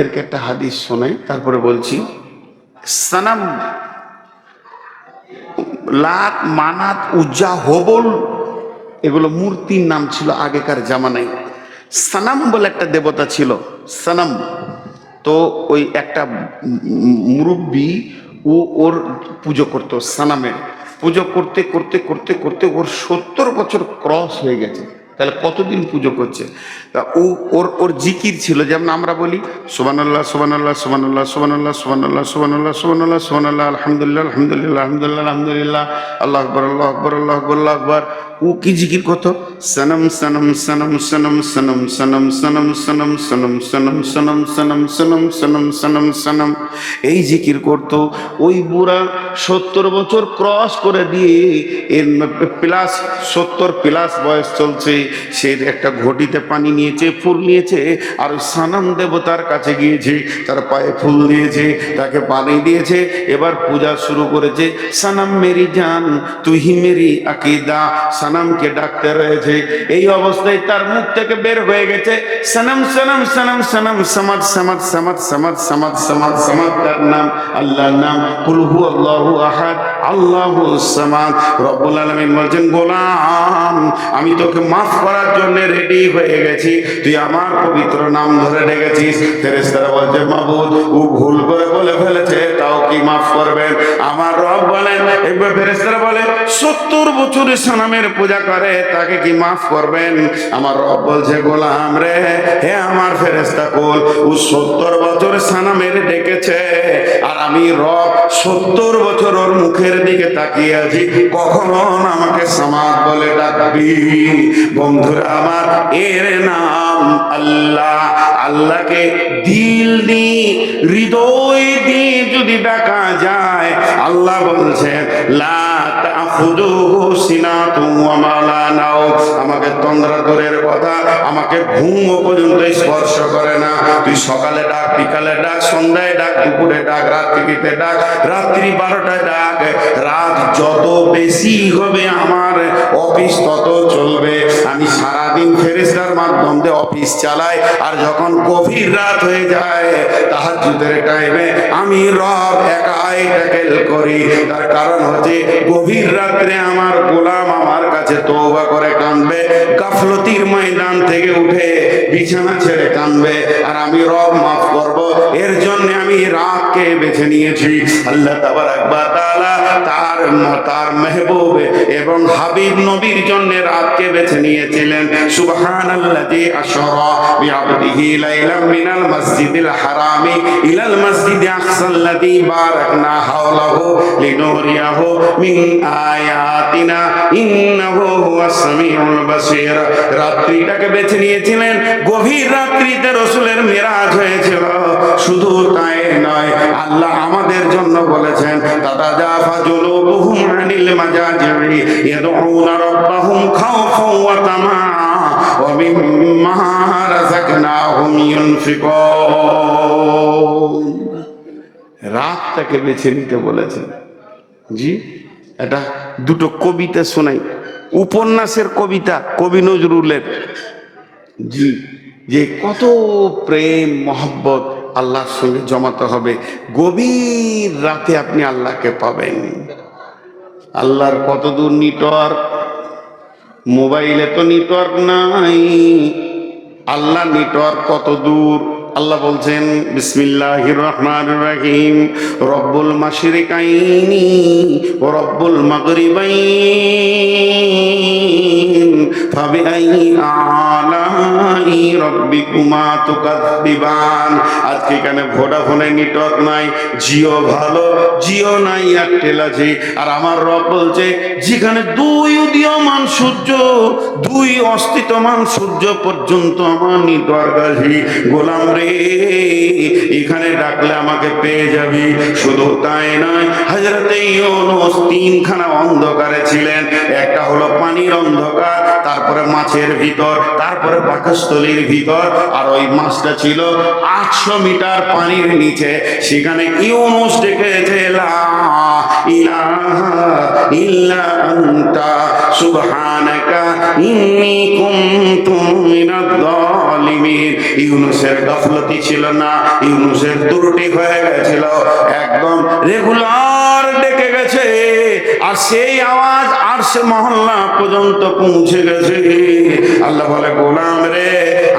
এদেরকে একটা হাদিস শোনাই, তারপরে বলছি, সানাম লাত মানাত উজ্জা হবল। এগুলো মূর্তির নাম ছিল আগেকার জামানায়। সানাম বলে একটা দেবতা ছিল, সানাম। তো ওই একটা মুরব্বী, ও ওর পুজো করতো সানামের। পুজো করতে করতে করতে করতে ওর সত্তর বছর ক্রস হয়ে গেছে। তাহলে কতদিন পুজো করছে? তা ও, ওর ওর জিকির ছিল, যেমন আমরা বলি সোবানাল্লাহ সোবানাল্লাহ সোবানাল্লাহ সোবানাল্লাহ সোবানাল্লাহ সোবানাল্লাহ সোবানাল্লাহ সোবানাল্লাহ আলহামদুলিল্লাহ আলহামদুলিল্লাহ আলহামদুলিল্লাহ আলহামদুলিল্লাহ আল্লাহ আকবর আল্লাহ আকবর আল্লাহ আকবর আল্লাহ আকবর ও কি জিকির করতো সনম সনম সনম সনম সনম সনম সনম সনম সনম সনম সনম সনম সনম সনম সনম সনম এই জিকির করতো ওই বুড়া সত্তর বছর ক্রস করে দিয়ে এর প্লাস সত্তর প্লাস বয়স চলছে সে একটা ঘটিতে পানি নিয়েছে ফুল নিয়েছে আর সানাম দেবতার কাছে গিয়েছে তার পায়ে ফুল দিয়েছে তাকে পানি দিয়েছে এবার পূজা শুরু করেছে সানাম মেরি জান তুহি মেরি আকিদা সানামকে ডাকতে রয়েছে। এই অবস্থায় তার মুখ থেকে বের হয়ে গেছে। সানাম সানাম সানাম সানাম, সামাদ সামাদ সামাদ সামাদ সামাদ সামাদ সামাদ তার নাম, আল্লাহর নাম কুলহু আল্লাহু আহাদ। বলছেন, গোলাম, আমি তোকে মাফ করার জন্য রেডি হয়ে গেছি। তুই আমার পবিত্র নাম ধরে ডেকেছিস। ফেরেশতারা বলছে, মাবুদ, ও ভুল করে বলে ফেলেছে, তাও কি মাফ করবেন? আমার রব বলেন এবার ফেরেশতারা বলে, সত্তর বছর সানামের পূজা করে, তাকে কি মাফ করবেন? আমার রব বলছে, গোলাম রে, হে আমার ফেরেশতা কোল, ও সত্তর বছর সানামের ডেকেছে, আর আমি রব সত্তর বছর ওর মুখের দিকে তাকিয়ে আছি। কখন আমাকে সামাদ বলে ডাকবি। বন্ধুরা আমার এর নাম আল্লাহ। আল্লাহকে দিল দিয়ে, হৃদয় দিয়ে যদি ডাকা যায়, আল্লাহ বলছেন আমাকে তন্দ্রা দূরের কথা, আমাকে ঘুম স্পর্শ করে না। তুই সকালে ডাক, বিকালে ডাক, সন্ধ্যায় ডাক, দুপুরে ডাক, রাত্রিতে ডাক, রাত্রি বারোটায় ডাক। রাত যত বেশি হবে আমার, অফিস তত চলবে। আমি সারাদিন ফেরেস্তার মাধ্যম অফিস চালাই, আর যখন গভীর রাত হয়ে যায়। তাহার যুদ্ধের টাইমে আমি রব একাই ট্যাকেল করি। তার কারণ হচ্ছে গভীর রাত্রে আমার গোলাম আমার কাছে তৌবা করে কাঁদবে, গাফলতির ময়দান থেকে উঠে বিছানা ছেড়ে কাঁদবে। আর আমি রব মাফ করব। এর জন্য আমি রাতকে বেছে নিয়েছি। আল্লাহ তাবার একবার তাআলা তার তার মেহবুব এবং হাবিব নবীর জন্য রাতকে বেছে নিয়েছিলেন। বিআবদিহি লাইলাম মিনাল মাসজিদিল হারামি ইলাল আকসাল্লাযী বারাকনা হাওলাহু লিনুরিয়াহু মিন আয়াতিনা ইন্নাহু হুয়াস সামিউল রাত্রিটাকে বেছে নিয়েছিলেন। গভীর রাত্রিতে রসুলের মেরাজ হয়েছিল। শুধু তাই নয়, আল্লাহ আমাদের জন্য বলেছেন, দাদা জাফা মাজাজিরি ইয়াদউনা রাব্বাহুম খাওফাও ওয়া তামা ওয়া মিম্মা রাযাকনাহুম ইউনফিকুন। রাতটাকে বেছে নিতে বলেছেন জি, এটা দুটো কবিতা শোনাই। উপন্যাসের কবিতা কবি নজরুলের। জি, যে কত প্রেম, মহব্বত আল্লাহর সঙ্গে জমাতে হবে। গভীর রাতে আপনি আল্লাহকে পাবেন। আল্লাহর কতদূর নেটওয়ার্ক? মোবাইলে তো নেটওয়ার্ক নাই। আল্লাহ নেটওয়ার্ক কত দূর আল্লাহ বলছেন, বিসমিল্লাহির রহিম, রব্বুল ও রব্বুল আলাই আজকে এখানে নেটওয়ার্ক নাই, জিও ভালো, জিও নাই, এয়ারটেল আছে। আর আমার রব বলছে, যেখানে দুই উদীয়মান সূর্য, দুই অস্তিত্বমান সূর্য পর্যন্ত আমার নেটওয়ার্ক আছে গোলাম রে এখানে ডাকলে আমাকে পেয়ে যাবি। শুধু তাই নয় হাজরতে ইউনুস তিনখানা অন্ধকারে ছিলেন। একটা হলো পানির অন্ধকার, তারপরে মাছের ভিতর, তারপরে পাকস্থলীর ভিতর, আর ওই মাছটা ছিল আটশো মিটার পানির নিচে। সেখানে ইউনুস ডেকেছে সুবহানাকা ইন্নী কুনতু মিনাদ জালিমিন ইউনুসের গাফলতি ছিল না, ইউনুসের ত্রুটি হয়ে গেছিল। একদম রেগুলার ডেকে গেছে, আর সেই আওয়াজ আর সে মহল্লা পর্যন্ত পৌঁছে গেছে। আল্লাহ বলে, গোলাম রে,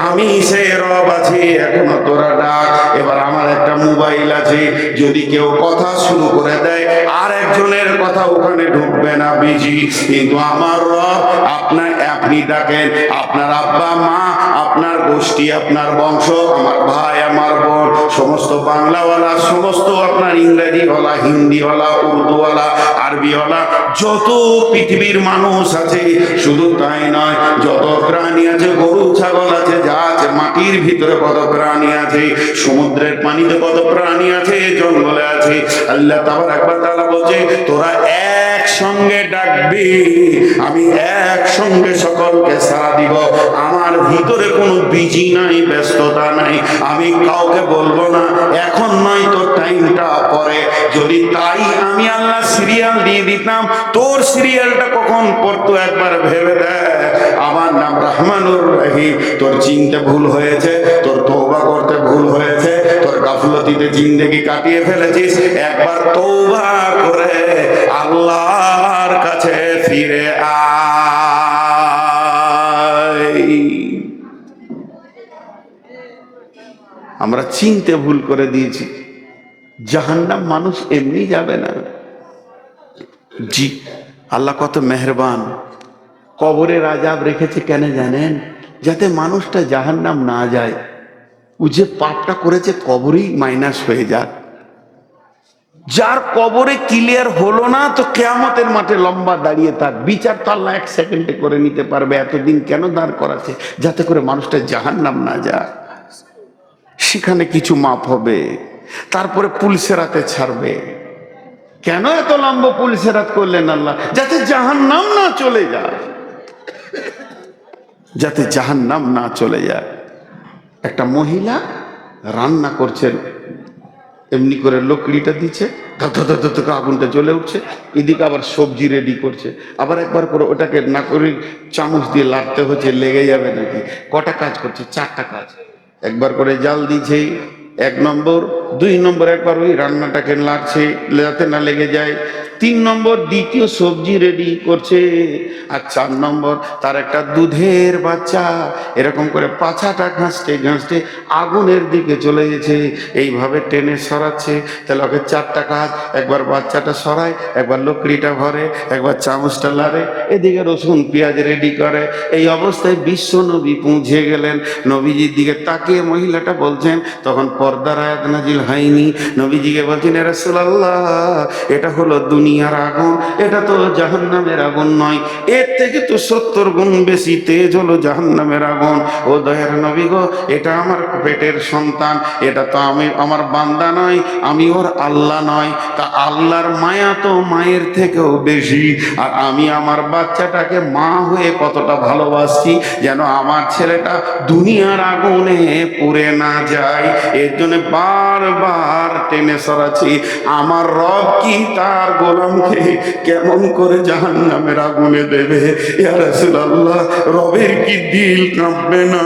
আমি সে রব আছি, এখনও তোরা ডাক। এবার আমার একটা মোবাইল আছে, যদি কেউ কথা শুরু করে দেয়, আর একজনের কথা ওখানে ঢুকবে না বিজি। কিন্তু আমার রব আপনার আপনি ডাকেন, আপনার আব্বা, মা আপনার গোষ্ঠী, আপনার বংশ, আমার ভাই, আমার বোন, সমস্ত বাংলাওয়ালা, সমস্ত আপনার ইংরেজিওয়ালা, হিন্দিওয়ালা, উর্দুওয়ালা, আরবিওয়ালা, যত পৃথিবীর মানুষ আছে, শুধু তাই নয়, যত প্রাণী আছে, গরু, ছাগল আছে, যা আছে, মাটির ভিতরে কত প্রাণী আছে, সমুদ্রের পানিতে কত প্রাণী আছে, জঙ্গলে আছে, আল্লাহ তাবার একবার তারা বলছে, তোরা একসঙ্গে ডাকবি, আমি একসঙ্গে সকলকে সারা দিব। আমার ভিতরে কোনো বিজি নাই, ব্যস্ততা নাই। আমি কাউকে বলব না, এখন নয় তোর টাইমটা পরে। যদি তাই আমি আল্লাহ সিরিয়াল দিয়ে দিতাম, তোর সিরিয়ালটা কখন পড়তো একবার ভেবে দেয় আমার নাম রহমানুর রহিম। তোর চিনতে ভুল হয়েছে, তোর তৌবা করতে ভুল হয়েছে, তোর গাফলতিতে জিন্দেগি কাটিয়ে ফেলেছিস। একবার তৌবা করে আল্লাহর কাছে ফিরে আমরা চিনতে ভুল করে দিয়েছি। জাহান্নাম মানুষ এমনি যাবে না। জি, আল্লাহ কত মেহরবান। কবরে রাজাব রেখেছে কেন জানেন? যাতে মানুষটা জাহান্নাম না যায়। ও যে পাপটা করেছে কবরেই মাইনাস হয়ে যাক। যার কবরে ক্লিয়ার হলো না, তো কেয়ামতের মাঠে লম্বা দাঁড়িয়ে তার বিচার তো আল্লাহ এক সেকেন্ডে করে নিতে পারবে, এতদিন কেন দাঁড় করাছে যাতে করে মানুষটা জাহান্নাম না যায়। সেখানে কিছু মাপ হবে, তারপরে পুলিশেরাতে ছাড়বে। কেন এত লম্বা পুলিশেরাত করলেন আল্লাহ? যাতে জাহান নাম না চলে যায়। যাতে জাহান নাম না চলে যায়। একটা মহিলা রান্না করছেন এমনি করে লকড়িটা দিচ্ছে আগুনটা জ্বলে উঠছে, এদিকে আবার সবজি রেডি করছে, আবার একবার করে ওটাকে না করে চামচ দিয়ে লাড়তে হচ্ছে, লেগে যাবে নাকি? কটা কাজ করছে? চারটা কাজ। একবার করে জাল দিচ্ছে এক নম্বর দুই নম্বর একবার ওই রান্নাটাকে লাগছে, যাতে না লেগে যায়। তিন নম্বর, দ্বিতীয় সবজি রেডি করছে। আর চার নম্বর, তার একটা দুধের বাচ্চা। এরকম করে পাছাটা ঘাঁচতে ঘাঁচতে আগুনের দিকে চলে গেছে। এইভাবে টেনে সরাচ্ছে। তাহলে ওকে চারটা কাজ, একবার বাচ্চাটা সরায়, একবার লকড়িটা ভরে, একবার চামচটা লাড়ে, এদিকে রসুন, পেঁয়াজ রেডি করে। এই অবস্থায় বিশ্ব নবী পৌঁছে গেলেন। নবীজির দিকে তাকিয়ে মহিলাটা বলছেন, তখন পর্দার আয়াত নাজিল হয়নি। নবীজিকে বলছেন রাসূলুল্লাহ, এটা হলো দুনিয়ার আগুন, এটা তো জাহান্নামের আগুন নয়। এর থেকে তো সত্তর গুণ বেশি তেজ হলো জাহান্নামের আগুন। ও দয়ার নবী গো, এটা আমার পেটের সন্তান, এটা তো আমি, আমার বান্দা নয়, আমি ওর আল্লাহ নয়। তা আল্লাহর মায়া তো মায়ের থেকেও বেশি। আর আমি আমার বাচ্চাটাকে মা হয়ে কতটা ভালোবাসছি, যেন আমার ছেলেটা দুনিয়ার আগুনে পুড়ে না যায়। এর জন্য বারবার টেনে সরাচ্ছি। আমার রব কি তার গোলামকে কেমন করে জাহান নামের আগুনে দেবে? আল্লাহ রবের কি দিল কাঁপবে না?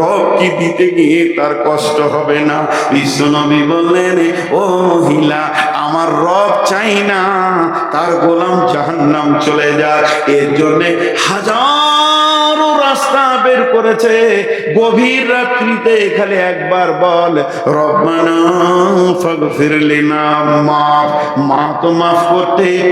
রব কি দিতে গিয়ে তার কষ্ট হবে না? বিশ্বনবী বললেন, ও মহিলা, আমার রব চাই না, তার গোলাম জাহান্নাম চলে যায় এর জন্যে হাজারো বের করেছে গভীর রাত্রিতে খালি একবার বল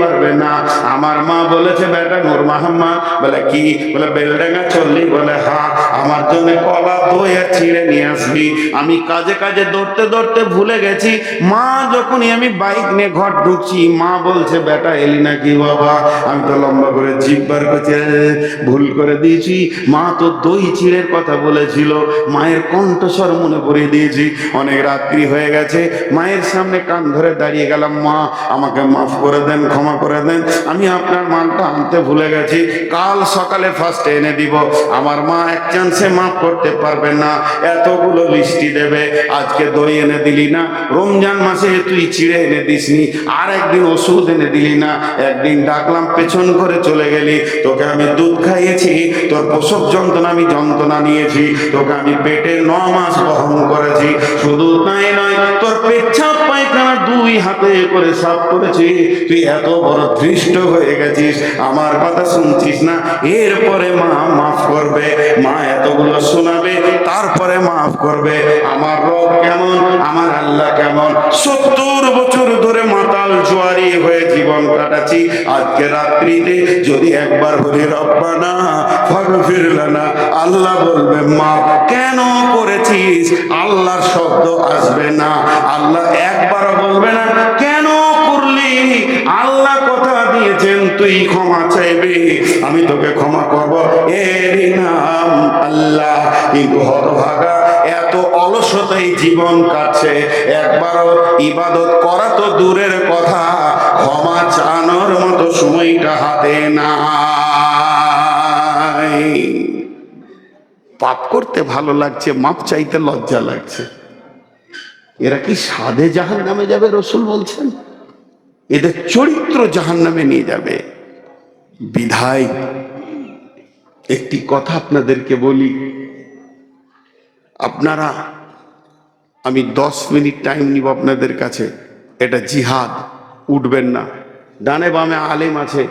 পারবে না। আমার মা বলেছে বেটা নূর মাহমদ বলে কি? বলে বেলডাঙ্গা চললি। বলে হ্যাঁ আমার জন্য কলা দই আর ছিঁড়ে নিয়ে আসবি। আমি কাজে কাজে দৌড়তে দৌড়তে ভুলে গেছি। মা যখনই আমি বাইক নিয়ে ঘর ঢুকছি মা বলছে বেটা এলি নাকি বাবা? আমি তো লম্বা করে জিব্বার করছি "এ, ভুল করে দিয়েছি। মা তো দই চিড়ের কথা বলেছিল। মায়ের কণ্ঠস্বর মনে পড়িয়ে দিয়েছি। অনেক রাত্রি হয়ে গেছে। মায়ের সামনে কান ধরে দাঁড়িয়ে গেলাম, মা, আমাকে মাফ করে দেন, ক্ষমা করে দেন। আমি আপনার মালটা আনতে ভুলে গেছি। কাল সকালে ফার্স্টে এনে দিব। আমার মা এক চান্সে মাফ করতে পারবে না। এতগুলো লিস্টি দেবে। আজকে দই এনে দিলি না। রমজান মাসে তুই চিড়ে এনে দিসনি। আর একদিন ওষুধ এনে দিলি না। একদিন ডাকলাম, পেছন করে চলে গেলি। তোকে আমি দুধ খাইয়েছি। তোর প্রসব যন্ত্রণা আমি যন্ত্রণা নিয়েছি, তোকে আমি পেটে ন মাস বহন করেছি। শুধু তাই নয়, তোর পেচ্ছাপ পায়খানা দুই হাতে করে সাফ করেছি। তুই এত বড় দৃষ্ট হয়ে গেছিস, আমার কথা শুনছিস না? এরপরে মা মাফ করবে, মা এতগুলো শোনাবে, তারপরে মাফ করবে। আমার রব কেমন? আমার আল্লাহ কেমন? সত্তর বছর ধরে মাতাল জোয়ারি হয়ে জীবন কাটাচ্ছি। আজকে রাত্রিতে যদি একবার বলি, রব্বানা ফাগফির লানা। আল্লাহ বলবে, মা, কেন করেছিস? আল্লাহর শব্দ আসবে না। আল্লাহ একবারও বলবে না। কেন করলি? আল্লাহ কথা দিয়েছেন, তুই ক্ষমা চাইবে। আমি তোকে ক্ষমা করব। এরই নাম আল্লাহ। কিন্তু হতভাগা, এত অলসতাই জীবন কাটছে। একবারও ইবাদত করা তো দূরের কথা। ক্ষমা চানোর মতো সময়টা হাতে না পাপ করতে ভালো লাগছে, মাপ চাইতে লজ্জা লাগছে। এরা কি সাধে জাহান নামে যাবে, রসুল বলছেন? এদের চরিত্র জাহান নামে নিয়ে যাবে। বিধায় একটি কথা আপনাদেরকে বলি। আপনারা, আমি দশ মিনিট টাইম নিব আপনাদের কাছে। এটা জিহাদ, উঠবেন না। ডানে বামে আলেম আছে।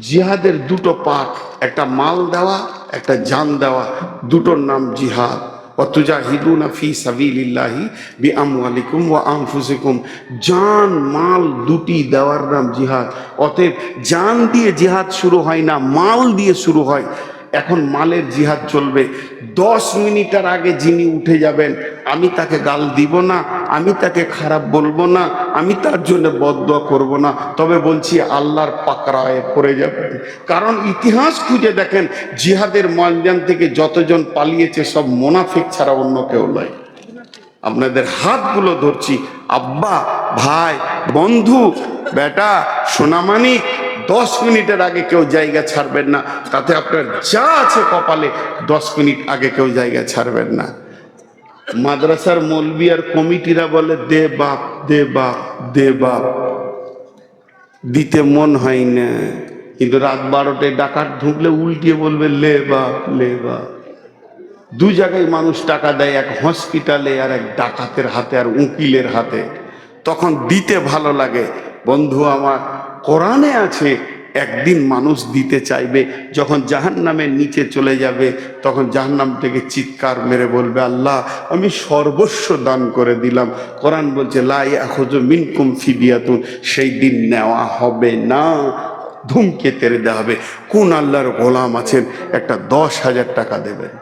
জিহাদের দুটো পাঠ, একটা মাল দেওয়া, একটা জান দেওয়া, দুটোর নাম জিহাদ। অতুজাহিদুনা ফি সাবিলিল্লাহি বিআমওয়ালিকুম ওয়া আনফুসিকুম। জান, মাল দুটি দেওয়ার নাম জিহাদ। অতএব জান দিয়ে জিহাদ শুরু হয় না, মাল দিয়ে শুরু হয়। এখন মালের জিহাদ চলবে। দশ মিনিটের আগে যিনি উঠে যাবেন আমি তাকে গাল দিব না, আমি তাকে খারাপ বলব না, আমি তার জন্য বদয়া করব না। তবে বলছি, আল্লাহর পাকড়ায় পড়ে যাবেন কারণ ইতিহাস খুঁজে দেখেন, জিহাদের ময়দান থেকে যতজন পালিয়েছে, সব মোনাফিক ছাড়া অন্য কেউ নয়। আপনাদের হাতগুলো ধরছি। আব্বা, ভাই, বন্ধু, বেটা সোনামানিক দশ মিনিটের আগে কেউ জায়গা ছাড়বেন না। তাতে আপনার যা আছে কপালে, দশ মিনিট আগে কেউ জায়গা ছাড়বেন না। মাদ্রাসার মৌলবি আর কমিটিরা বলে, দে বাপ দে বাপ দে বাপ। দিতে মন হয় না। কিন্তু রাত বারোটায় ডাকাত ঢুকলে উল্টিয়ে বলবে, লে বাপ লে বাপ। দু জায়গায় মানুষ টাকা দেয়, এক হসপিটালে আর এক ডাকাতের হাতে আর উকিলের হাতে। তখন দিতে ভালো লাগে। বন্ধু, আমার কোরআনে আছে একদিন মানুষ দিতে চাইবে, যখন জাহান নামের নিচে চলে যাবে, তখন জাহান্নাম থেকে চিৎকার মেরে বলবে, আল্লাহ, আমি সর্বস্ব দান করে দিলাম। কোরআন বলছে লাই এখন মিনকুম ফিদিয়াতুন। সেই দিন নেওয়া হবে না, ধুমকে তেরে দেওয়া হবে। কোন আল্লাহর গোলাম আছেন, একটা দশ হাজার টাকা দেবেন।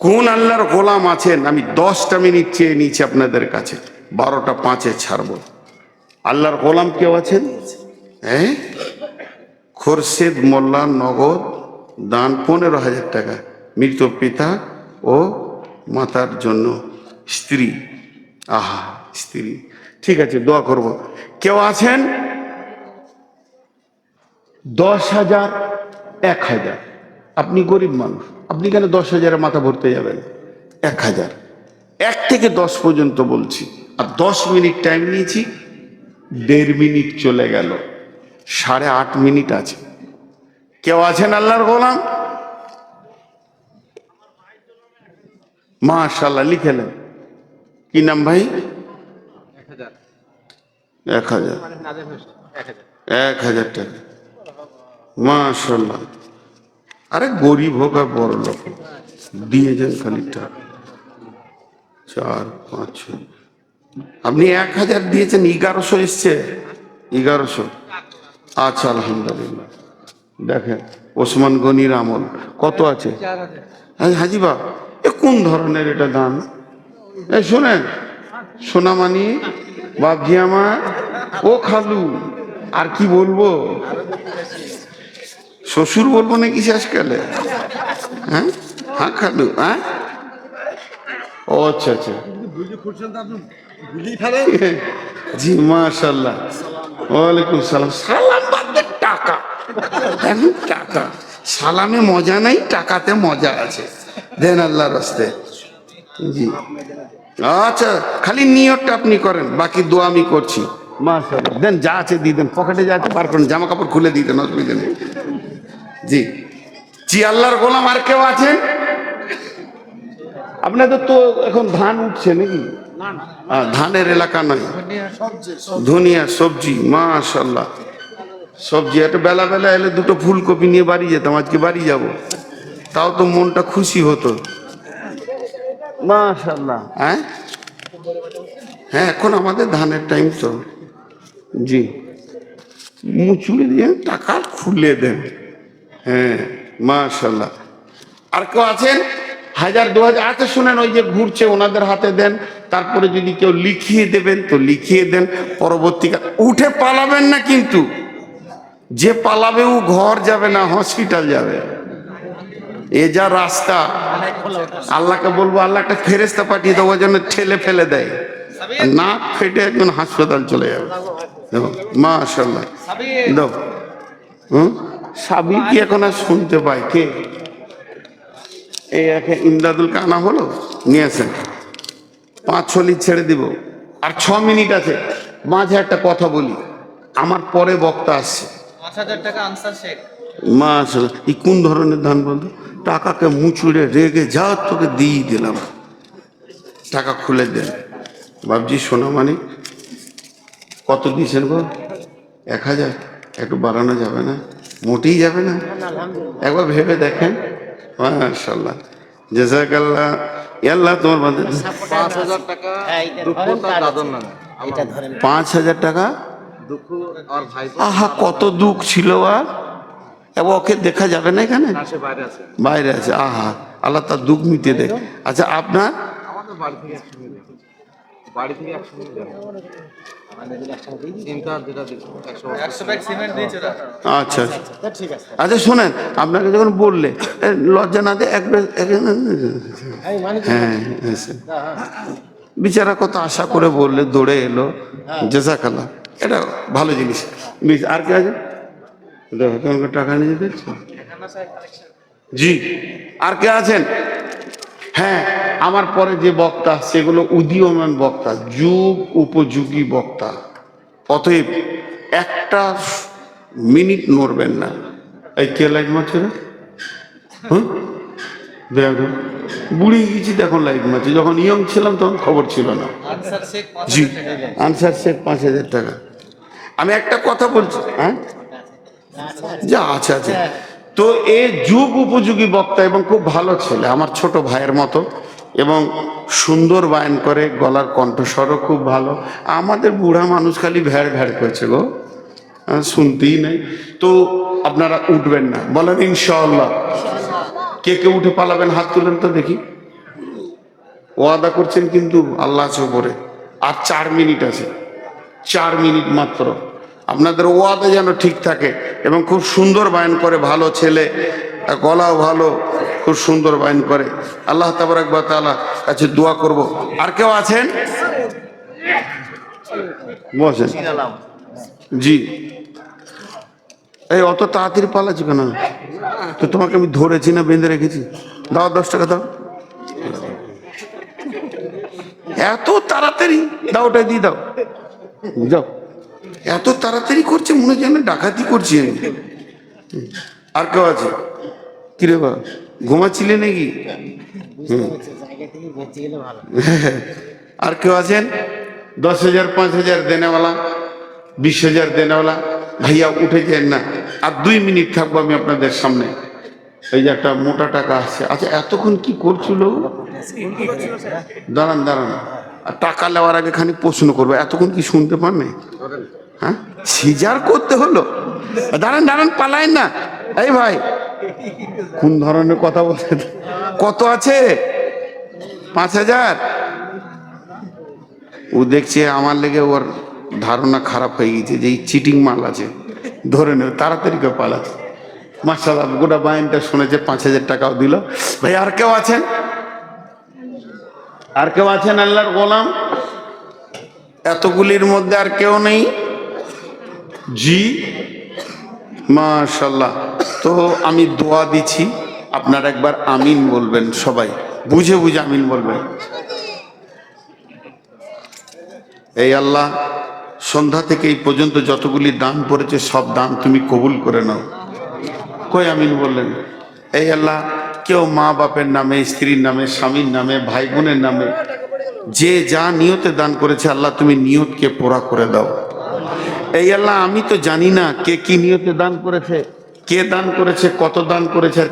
কোন আল্লাহর গোলাম আছেন, আমি দশটা মিনিট চেয়ে নিচ্ছি আপনাদের কাছে, বারোটা পাঁচে ছাড়বো। আল্লাহর গোলাম কেউ আছেন? হ্যাঁ? খোরশেদ মোল্লা নগদ দান পনেরো হাজার টাকা মৃত পিতা ও মাতার জন্য স্ত্রী। আহা, স্ত্রী। ঠিক আছে, দোয়া করব। কেউ আছেন? দশ হাজার এক হাজার। আপনি গরিব মানুষ। আপনি কেন দশ হাজারের মাথা ভরতে যাবেন? এক হাজার। এক থেকে দশ পর্যন্ত বলছি। আর দশ মিনিট টাইম নিয়েছি, দেড় মিনিট চলে গেল। সাড়ে আট মিনিট আছে। কেউ আছেন আল্লাহর গোলাম? মাশাল্লাহ লিখেলেন কি নাম ভাই? এক হাজার। এক হাজার টাকা। মাশাল্লাহ আরে গরিব হোক আর বড় লোক। দিয়ে যান খালি চার, পাঁচ আপনি এক হাজার দিয়েছেন, এগারোশো এসছে। এগারোশো। আচ্ছা আলহামদুলিল্লাহ। দেখেন, ওসমান গনির আমল, কত আছে? হ্যাঁ হাজিবা এ কোন ধরনের এটা দান? এই শোনেন, সোনামানি বাবজি আমার, ও খালু, আর কি বলব? শ্বশুর বলব নাকি শেষকালে হ্যাঁ? হ্যাঁ খালু হ্যাঁ? ও আচ্ছা আচ্ছা। জি মাশাল্লাহ ওয়ালাইকুম সালাম। সালাম বাদ টাকা। এখন টাকা। সালামে মজা নাই, টাকাতে মজা আছে। দেন আল্লাহ রাস্তে জি। আচ্ছা খালি নিয়তটা আপনি করেন, বাকি দোয়া আমি করছি। মাশাল্লাহ দেন যা আছে দিয়ে দেন, পকেটে যা আছে বার করেন জামা কাপড় খুলে দিয়ে দেন অসুবিধা নেই। জি। জি, আল্লাহর গোলাম আর কেউ আছেন? আপনাদের তো এখন ধান উঠছে নাকি? ধানের এলাকা নয়। ধনিয়া সবজি মাশাল্লাহ সবজি একটা বেলা বেলা এলে দুটো ফুলকপি নিয়ে বাড়ি যেতাম আজকে বাড়ি যাব। তাও তো মনটা খুশি হতো। মাশাল্লাহ হ্যাঁ? হ্যাঁ এখন আমাদের ধানের টাইম তো। জি। মুচুড়ে দিয়ে টাকা খুলে দেন। হ্যাঁ মাশাল্লাহ আর কেউ আছেন? হাজার, দু হাজার আচ্ছা শুনেন, ওই যে ঘুরছে, ওনাদের হাতে দেন, তারপরে যদি কেউ লিখিয়ে দেবেন, তো লিখিয়ে দেন, পরবর্তীকাল উঠে পালাবেন না কিন্তু। যে পালাবে ও ঘর যাবে না হসপিটাল যাবে। এ যা রাস্তা, আল্লাহকে বলব আল্লাহ একটা ফেরেস্তা পাঠিয়ে দেবো, যেন ঠেলে ফেলে দেয়। না ফেটে একজন হাসপাতাল চলে যাবে। দেখো মাশাল্লাহ দাও হুম? সাবি কি এখন আর শুনতে পাই কে? এই একে ইমদাদুলকে আনা হলো নিয়েছেন পাঁচ ছলি ছেড়ে দিব। আর ছ মিনিট আছে মাঝে একটা কথা বলি। আমার পরে বক্তা আসছে। মাস এই কোন ধরনের ধান বলতো টাকাকে মুচুড়ে রেগে যা তোকে দিয়ে দিলাম। টাকা খুলে দেন বাবজি সোনা মানে কত দিয়েছেন গো? এক হাজার। একটু বাড়ানো যাবে না। মোটেই যাবে না। একবার ভেবে দেখেন। মাশাল্লাহ জেসাকাল্লাহ আল্লাহ তোমার বান্ধব পাঁচ হাজার টাকা দুঃখ তার দাদর নামে। এটা ধরেন পাঁচ হাজার। টাকা? দুঃখ আর ভাই আহা কত দুঃখ ছিল আর। এবং ওকে দেখা যাবে না এখানে? বাইরে আছে। আহা। আল্লাহ তার দুঃখ মিটিয়ে দেয়। আচ্ছা আপনার? আমাদের বাড়ি থেকে একসঙ্গে দিয়েছে ওরা। আচ্ছা। আচ্ছা আচ্ছা শোনেন আপনাকে যখন বললে লজ্জা না দিয়ে একবার হ্যাঁ হ্যাঁ, বিচারা কত আশা করে বললে দৌড়ে এলো জেসাকাল্লা এটা ভালো জিনিস। মিস আর কে আছে? দেখো কেমন করে টাকা নিয়ে দেখছ জি। আর কে আছেন? হ্যাঁ। আমার পরে যে বক্তা সেগুলো উদীয়মান বক্তা যুগ উপযোগী বক্তা। অতএব একটা মিনিট নড়বেন না। এই কে লাইট মারছে রে? হ্যাঁ? দেখো বুড়ি গেছি এখন লাইট মারছে। যখন ইয়ং ছিলাম তখন খবর ছিল না। জি। আনসার শেখ পাঁচ হাজার টাকা। আমি একটা কথা বলছি হ্যাঁ? যা আছে আছে। তো এ যুগ উপযোগী বক্তা এবং খুব ভালো ছেলে আমার ছোট ভাইয়ের মতো। এবং সুন্দর বায়ন করে, গলার কণ্ঠস্বরও খুব ভালো। আমাদের বুড়া মানুষ খালি ভ্যাড় ভ্যাড় করছে গো। শুনতেই নেই। তো আপনারা উঠবেন না। বলেন, ইনশাআল্লাহ। কে কে উঠে পালাবেন, হাত তুলেন তো দেখি। ওয়াদা করছেন কিন্তু আল্লাহ আছে উপরে। আর চার মিনিট আছে। চার মিনিট মাত্র। আপনাদের ওয়াদা যেন ঠিক থাকে এবং খুব সুন্দর বায়ন করে ভালো ছেলে আর গলাও ভালো, খুব সুন্দর বাইন করে। আল্লাহ তাবারাক বা তাআলা কাছে দোয়া করব। আর কেউ আছেন? বসেন। জি। এই অত তাড়াতাড়ি পালাচ্ছি কেন? তো তোমাকে আমি ধরেছি না, বেঁধে রেখেছি। দাও দশ টাকা, দাও। এত তাড়াতাড়ি? দাও ওটাই দিয়ে দাও। যাও। এত তাড়াতাড়ি করছে, মনে হচ্ছে যেন ডাকাতি করছি আমি। আর কেউ আছে? কিরে বা ঘুমাচ্ছিলে নাকি? আর কেউ আছেন? দশ হাজার পাঁচ হাজার দেনেওয়ালা বিশ হাজার দেনেওয়ালা ভাইয়া উঠে যান না। আর দুই মিনিট থাকব আমি আপনাদের সামনে। এই যে একটা মোটা টাকা আছে। আচ্ছা এতক্ষণ কি করছিল? দাঁড়ান দাঁড়ান। আর টাকা নেওয়ার আগে খানিক প্রশ্ন করব। এতক্ষণ কি শুনতে নাই? হ্যাঁ? সিজার করতে হলো? দাঁড়ান দাঁড়ান পালায় না। এই ভাই কোন ধরনের কথা বলছেন কত আছে? পাঁচ হাজার? ও দেখছে আমার লেগে ওর ধারণা খারাপ হয়ে গেছে যে চিটিং মাল আছে। ধরে নেবে তাড়াতাড়ি করে পালাচ্ছে। মার্শাল গোটা বাইনটা শুনেছে পাঁচ হাজার টাকাও দিল। ভাই, আর কেউ আছেন? আর কেউ আছেন আল্লাহর গোলাম? এতগুলির মধ্যে আর কেউ নেই? জি? মাশাল্লাহ তো আমি দোয়া দিচ্ছি। আপনার একবার আমিন বলবেন সবাই। বুঝে বুঝে আমিন বলবেন। এই আল্লাহ, সন্ধ্যা থেকে এই পর্যন্ত যতগুলি দান পড়েছে, সব দান তুমি কবুল করে নাও। কই আমিন বললেন? এই আল্লাহ, কেউ মা বাপের নামে, স্ত্রীর নামে, স্বামীর নামে ভাই বোনের নামে, যে যা নিয়তে দান করেছে আল্লাহ, তুমি নিয়তকে পোড়া করে দাও। এই আল্লাহ, আমি তো জানি না কে কি নিয়তে দান করেছে। কে দান করেছে কত দান করেছে আর